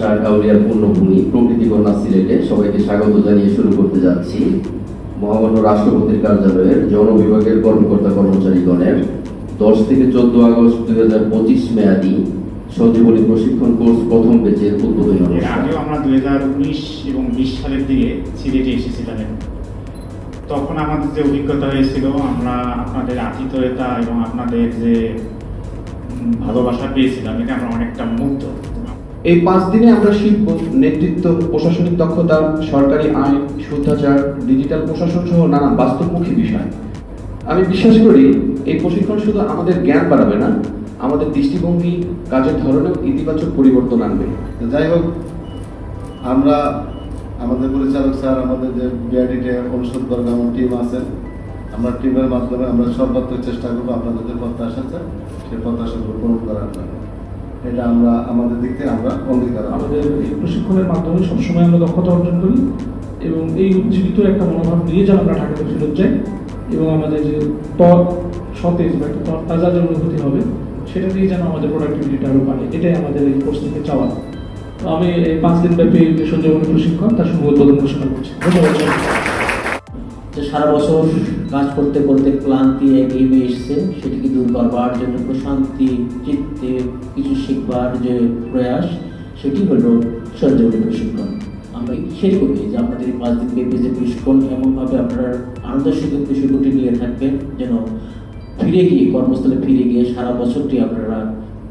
শাহ কাউলিয়ার পূর্ণভূমি, প্রকৃতি কন্যা সিলেটে সবাইকে স্বাগত জানিয়ে শুরু করতে যাচ্ছি। মহামান্য রাষ্ট্রপতির কার্যালয়ের জন কর্মকর্তা কর্মচারীগণের দশ থেকে চোদ্দ আগস্ট দুই হাজার পঁচিশ মেয়াদি সঞ্জীবনী প্রশিক্ষণ কোর্স প্রথম ব্যাচের উদ্বোধনী আগেও আমরা দুই হাজার উনিশ এবং বিশ সালের দিকে সিলেটে এসেছিলাম তখন আমাদের যে অভিজ্ঞতা হয়েছিল, আমরা আপনাদের আতিথেয়তা এবং আপনাদের যে ভালোবাসা পেয়েছিলাম, এটা আমরা অনেকটা মুগ্ধ। এই পাঁচ দিনে আমরা শিখব নেতৃত্ব, প্রশাসনিক দক্ষতা, সরকারি আইন, শুদ্ধাচার, ডিজিটাল প্রশাসন সহ নানা বাস্তবমুখী বিষয়। আমি বিশ্বাস করি, এই প্রশিক্ষণ শুধু আমাদের জ্ঞান বাড়াবে না, আমাদের দৃষ্টিভঙ্গি, কাজের ধরনেও ইতিবাচক পরিবর্তন আনবে। যাই হোক, আমরা আমাদের পরিচালক স্যার, আমাদের যে বিআইডিতে অনুষদ বর্গ আমার টিম আছে, আমরা টিমের মাধ্যমে আমরা সর্বাত্মক চেষ্টা করব আপনাদের যে প্রত্যাশা আছে, সেই প্রত্যাশাগুলো পূরণ করার জন্য। এটা আমরা, আমাদের দিক থেকে আমরা অঙ্গীকার আমাদের এই প্রশিক্ষণের মাধ্যমে সবসময় আমরা দক্ষতা অর্জন করি এবং এই উজ্জীবিত একটা মনোভাব নিয়ে যেন আমরা ঢাকাতে ফেরত যাই এবং আমাদের যে ত্বক সতেজ বা একটা ত্বক তাজা যে অনুভূতি হবে, সেটা দিয়ে যেন আমাদের প্রোডাক্টিভিটিটা আরও বাড়ে। এটাই আমাদের এই কোর্স থেকে চাওয়া। আমি এই পাঁচ দিন ব্যাপী সঞ্জীবনী প্রশিক্ষণ, তার শুভ উদ্বোধন ঘোষণা করছি। ধন্যবাদ। যে সারা বছর কাজ করতে করতে ক্লান্তি, এগিয়ে এসছে। সেটিকে দূর করবার জন্য প্রশান্তি, চিত্তে কিছু শিখবার যে প্রয়াস, সেটি হলো সঞ্জীবনী প্রশিক্ষণ। আমরা সেই করি যে আপনাদের পাঁচ দিন ব্যাপী যে প্রশিক্ষণ এমনভাবে আপনারা আনন্দের সুখে প্রশিক্ষণটি নিয়ে থাকবেন, যেন ফিরে গিয়ে, কর্মস্থলে ফিরে গিয়ে সারা বছরটি আপনারা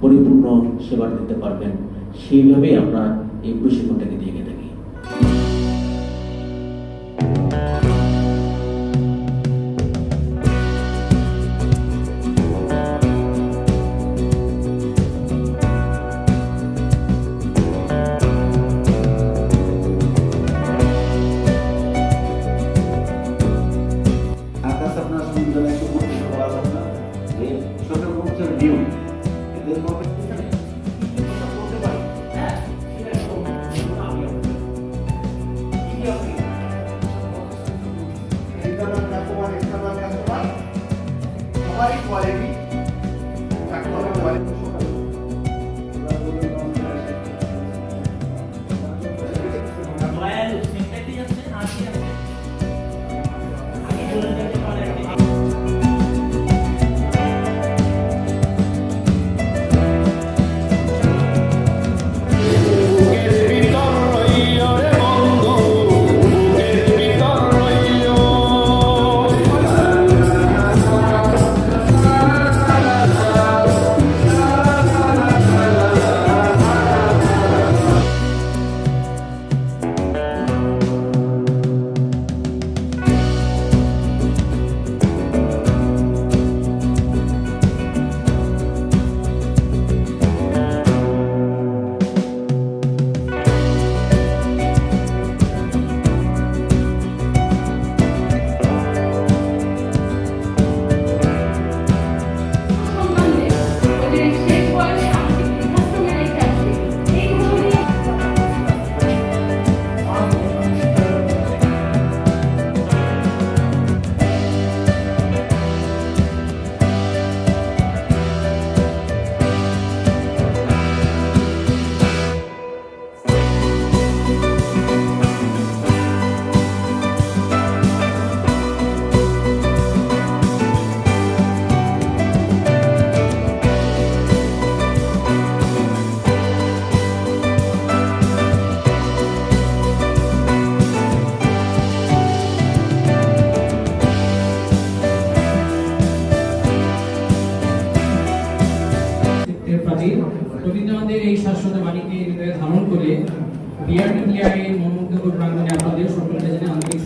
পরিপূর্ণ সেবা দিতে পারবেন। সেইভাবেই আমরা এই প্রশিক্ষণটাকে দিয়ে থাকি এই শাশ্বত বাণীকে হৃদয়ে ধারণ করে বিআরটিআই এর মনোমুগ্ধকর প্রাঙ্গণে আপনাদের সকলকে জানাই আন্তরিক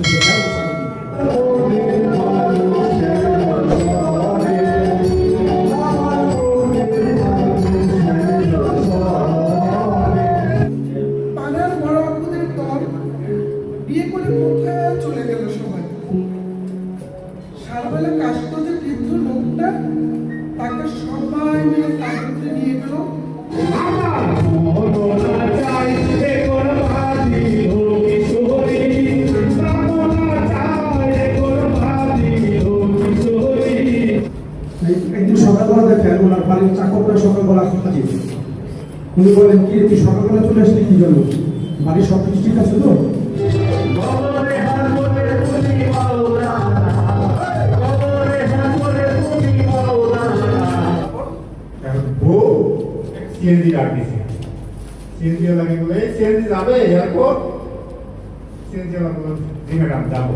উনি বলেন কি তুই সকাল সকালবেলা চলে আসলে কি জন্য? বাড়ির সব কিছু ঠিক আছে তো? সিএনজি দিছে সিএনজি লাগে বলে সিএনজি যাবে এয়ারপোর্ট? সিএনজি ওলা বলল জি ম্যাডাম যাব।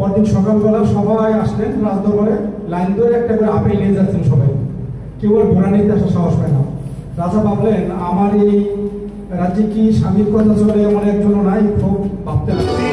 পরদিন সকালবেলা সবাই আসলেন রাজদরবারে লাইন ধরে একটা করে আপেল নিয়ে যাচ্ছেন সবাই। কেউ আর ঘোড়া নিতে আসার সাহস পায় না। রাজা ভাবলেন, আমার এই রাজ্যে কি স্বামীর কথা চলে এমন একজনও নাই? খুব ভাবতে লাগলেন